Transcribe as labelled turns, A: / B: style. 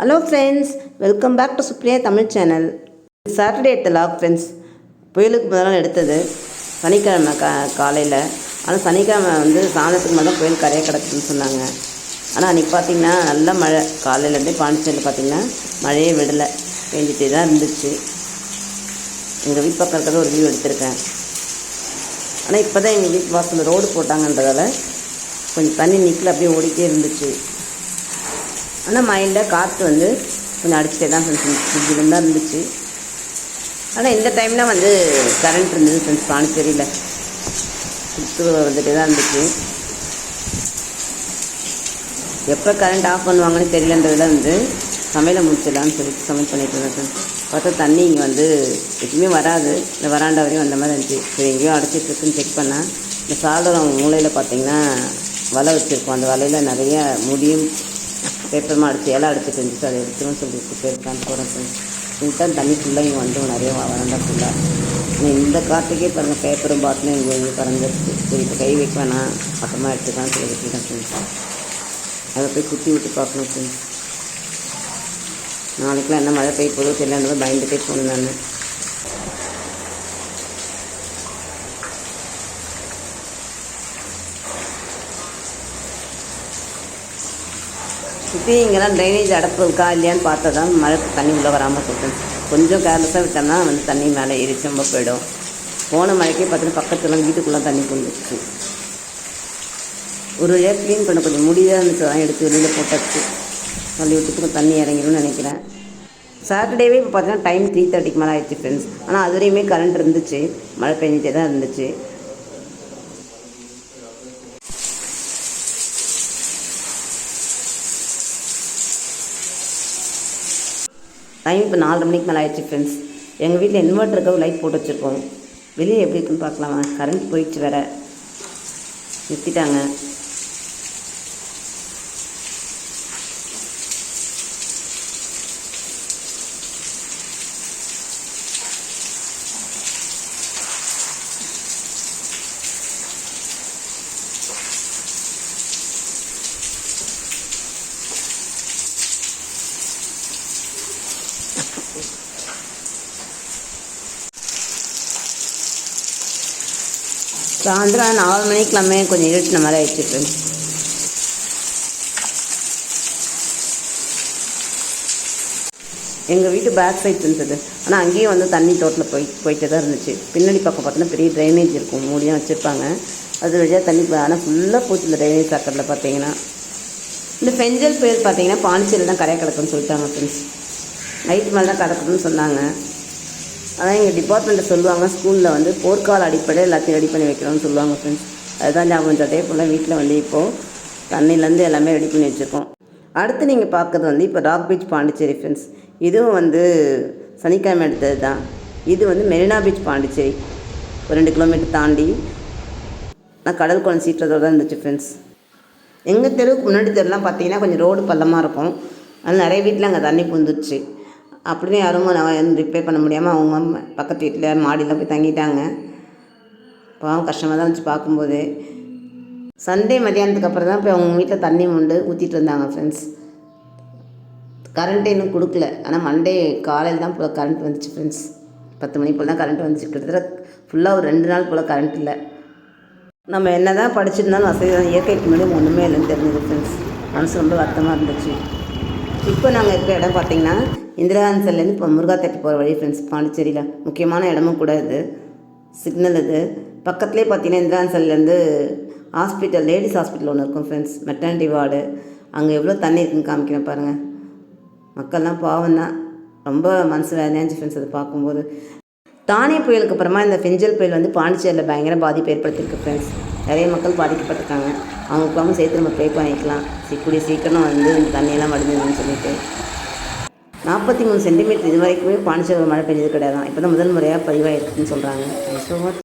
A: Hello friends welcome back to Supriya Tamil channel Saturday எடுத்த vlog friends புயலுக்கு முதல்ல எடுத்தது. சனிக்கிழமை கா காலையில். ஆனால் சனிக்கிழமை வந்து சாயந்தரத்துக்கு மேலே தான் புயல் கரையை கிடக்குதுன்னு சொன்னாங்க. ஆனால் அன்றைக்கி பார்த்தீங்கன்னா நல்ல மழை. காலையிலேருந்தே பாண்டிச்சேரியில் பார்த்தீங்கன்னா மழையே விடலை. பெஞ்சிட்டே தான் இருந்துச்சு. எங்கள் வீட்டு பக்கம் இருக்கிறத ஒரு வியூ எடுத்திருக்கேன். ஆனால் இப்போ தான் எங்கள் வீட்டு வாசலில் ரோடு போட்டாங்கன்றதால கொஞ்சம் தண்ணி நிற்கல அப்படியே ஓடிட்டே இருந்துச்சு. ஆனால் மைண்டில் காற்று வந்து கொஞ்சம் அடிச்சுட்டே தான் ஃப்ரெண்ட்ஸ் ஃப்ரிட்ஜில் தான் இருந்துச்சு. ஆனால் இந்த டைமில் வந்து கரண்ட் இருந்தது ஃப்ரெண்ட்ஸ் பாண்டிச்சேரியில் சுற்று வந்துகிட்டே தான் இருந்துச்சு. எப்போ கரண்ட் ஆஃப் பண்ணுவாங்கன்னு தெரியலன்றதுல வந்து சமையலை முடிச்சிடலான்னு சொல்லிட்டு சமையல் பண்ணிட்டு இருந்தேன் ஃப்ரெண்ட்ஸ் பார்த்தா தண்ணி இங்கே வந்து எதுவுமே வராது. இந்த வராண்டா வரையும் வந்த மாதிரி இருந்துச்சு. சரி எங்கேயோ அடைச்சிட்ருக்குன்னு செக் பண்ணால் இந்த சாதனம் மூலையில் பார்த்தீங்கன்னா வலை வச்சுருக்கோம். அந்த வலையில் நிறைய முடியும் பேப்பர் அடிச்சு எல்லாம் அடிச்சுட்டு இருந்துச்சு அதை எடுத்துன்னு சொல்லிட்டு போயிருக்கான்னு போகிறேன் ஃப்ரெண்ட்ஸ் தான் தண்ணி ஃபுல்லாக இங்கே வந்துடும் நிறைய வளர்ந்தா ஃபுல்லாக இந்த காற்றுக்கே பாருங்கள் பேப்பரும் பாட்டிலும் இங்கே இங்கே பறந்துருச்சு. சரி இப்போ கை வைக்க வேணாம். அப்புறமா எடுத்துக்கலாம்னு சொல்லி வச்சுட்டேன் ஃப்ரெண்ட்ஸ் அதை போய் குத்தி விட்டு பார்க்கணும் ஃப்ரெண்ட்ஸ் நாளைக்கெலாம் என்ன மழை பெய்ய போதோ தெரியல பயந்துகிட்டே போகணும் நான். சுற்றி இங்கெல்லாம் ட்ரைனேஜ் அடைப்பு இருக்கா இல்லையான்னு பார்த்தா தான் மழை தண்ணி உள்ளே வராமல் சொல்லிட்டேன் கொஞ்சம் கேர்லெஸ்ஸாக விட்டோம்னா வந்து தண்ணி மேலே எரிச்சு ரொம்ப போயிடும். போன மழைக்கே பார்த்தீங்கன்னா பக்கத்துல வீட்டுக்குள்ளே தண்ணி கொண்டுச்சு ஒரு வழியாக க்ளீன் பண்ண கொஞ்சம் முடியாக இருந்துச்சு தான் எடுத்து வெளியில் போட்டாச்சு. தள்ளி விட்டுட்டு தண்ணி இறங்கிடும்னு நினைக்கிறேன். சாட்டர்டேவே இப்போ பார்த்தீங்கன்னா டைம் த்ரீ தேர்ட்டிக்கு மேலே ஆயிடுச்சு ஃப்ரெண்ட்ஸ் ஆனால் அது வரையுமே கரண்ட் இருந்துச்சு. மழை பெஞ்சிட்டே தான் இருந்துச்சு. டைம் இப்போ நாலரை மணிக்கு மேலே ஆயிடுச்சு ஃப்ரெண்ட்ஸ் எங்கள் வீட்டில் இன்வெர்ட்டருக்கு லைட் போட்டு வச்சுருக்கோம். வெளியே எப்படி இருக்குன்னு பார்க்கலாமா? கரண்ட் போயிடுச்சு வேற. நிறுத்திட்டாங்க. சாயந்தரம் நாலு மணிக்கெல்லாமே கொஞ்சம் இருட்டின மாதிரி ஆயிடுச்சு ஃப்ரெண்ட்ஸ் எங்கள் வீட்டு பேக் சைட் இருந்தது. ஆனால் அங்கேயும் வந்து தண்ணி தோட்டில் போய் போயிட்டு தான் இருந்துச்சு. பின்னாடி பக்கம் பார்த்தோன்னா பெரிய ட்ரைனேஜ் இருக்கும். மூடியாக வச்சுருப்பாங்க. அது வழியாக தண்ணி ஆனால் ஃபுல்லாக போச்சு இந்த ட்ரைனேஜ் சாக்கடில் பார்த்தீங்கன்னா. இந்த பெஞ்சல் புயல் பார்த்தீங்கன்னா பாண்டிச்சேரியில் தான் கரையை கிடக்குன்னு சொல்லிட்டாங்க ஃப்ரெண்ட்ஸ் நைட்டு மேலே தான் கிடக்குன்னு சொன்னாங்க. ஆனால் எங்கள் டிபார்ட்மெண்ட்டை சொல்லுவாங்க ஸ்கூலில் வந்து போர்க்கால அடிப்படையில் எல்லாத்தையும் ரெடி பண்ணி வைக்கிறோம்னு சொல்லுவாங்க ஃப்ரெண்ட்ஸ் அதுதான் ஞாபகம் அதே போல் வீட்டில் வந்து இப்போது தண்ணியிலேருந்து எல்லாமே ரெடி பண்ணி வச்சுருக்கோம். அடுத்து நீங்கள் பார்க்குறது வந்து இப்போ ராக் பீச் பாண்டிச்சேரி ஃப்ரெண்ட்ஸ் இதுவும் வந்து சனிக்கிழமை எடுத்தது தான் இது வந்து மெரினா பீச் பாண்டிச்சேரி ஒரு ரெண்டு கிலோமீட்டர் தாண்டி. நான் கடல் குளம் சீற்றத்தோடு தான் இருந்துச்சு ஃப்ரெண்ட்ஸ் எங்கள் தெருவுக்கு முன்னாடி தெருலாம் பார்த்தீங்கன்னா கொஞ்சம் ரோடு பள்ளமாக இருக்கும். அதனால் நிறைய வீட்டில் அங்கே தண்ணி புந்துச்சு அப்படின்னு யாரும் நான் ரிப்பேர் பண்ண முடியாமல் அவங்க பக்கத்து வீட்டில் மாடியில் போய் தங்கிட்டாங்க. பாவம் கஷ்டமாக தான் வச்சு பார்க்கும்போது. சண்டே மதியானத்துக்கு அப்புறம் தான் போய் அவங்க வீட்டில் தண்ணி மொண்டு ஊற்றிட்டு இருந்தாங்க ஃப்ரெண்ட்ஸ் கரண்ட்டு இன்னும் கொடுக்கல. ஆனால் மண்டே காலையில் தான் போல் கரண்ட் வந்துச்சு ஃப்ரெண்ட்ஸ் பத்து மணி போல் தான் கரண்ட் வந்துச்சு. கிட்டத்தட்ட ஃபுல்லாக ஒரு ரெண்டு நாள் போல் கரண்ட் இல்லை. நம்ம என்ன தான் படிச்சிருந்தாலும் வசதி தான். இயற்கைக்கு முன்னாடி ஒன்றுமே இல்லைன்னு தெரிஞ்சது ஃப்ரெண்ட்ஸ் மனசு ரொம்ப வருத்தமாக இருந்துச்சு. இப்போ நாங்கள் இருக்கிற இடம் பார்த்திங்கன்னா இந்திரா இப்போ இப்போ முருகாத்தேட்டு போகிற வழி ஃப்ரெண்ட்ஸ் பாண்டிச்சேரியில். முக்கியமான இடமும் கூட இது சிக்னல் இது பக்கத்துலேயே பார்த்தீங்கன்னா இந்திரா ஹாஸ்பிட்டல் லேடிஸ் ஹாஸ்பிட்டல் ஒன்று இருக்கும் ஃப்ரெண்ட்ஸ் மெட்டர்னிட்டி வார்டு அங்கே எவ்வளோ தண்ணி இருக்குன்னு காமிக்கிறேன் பாருங்கள் மக்கள்லாம் பாவம் தான். ரொம்ப மனசு வேதனையாச்சு ஃப்ரெண்ட்ஸ் அதை பார்க்கும்போது. தானே புயலுக்கு அப்புறமா இந்த பெஞ்சல் புயல் வந்து பாண்டிச்சேரியில் பயங்கர பாதிப்பு ஏற்படுத்தியிருக்கு ஃப்ரெண்ட்ஸ் நிறைய மக்கள் பாதிக்கப்பட்டிருக்காங்க. அவங்களுக்காகவும் சேர்த்து நம்ம ப்ரே பண்ணிக்கலாம். சி- கூடிய சீக்கிரம் வந்து இந்த தண்ணியெல்லாம் வடிஞ்சிடணும்னு சொல்லிட்டு. நாற்பத்தி மூணு சென்டிமீட்டர் இது வரைக்குமே பாண்டிச்சேரி மழை பெஞ்சது கிடையாது. இப்போ தான் முதல் முறையாக பதிவாயிருக்குன்னு சொல்கிறாங்க ஸோ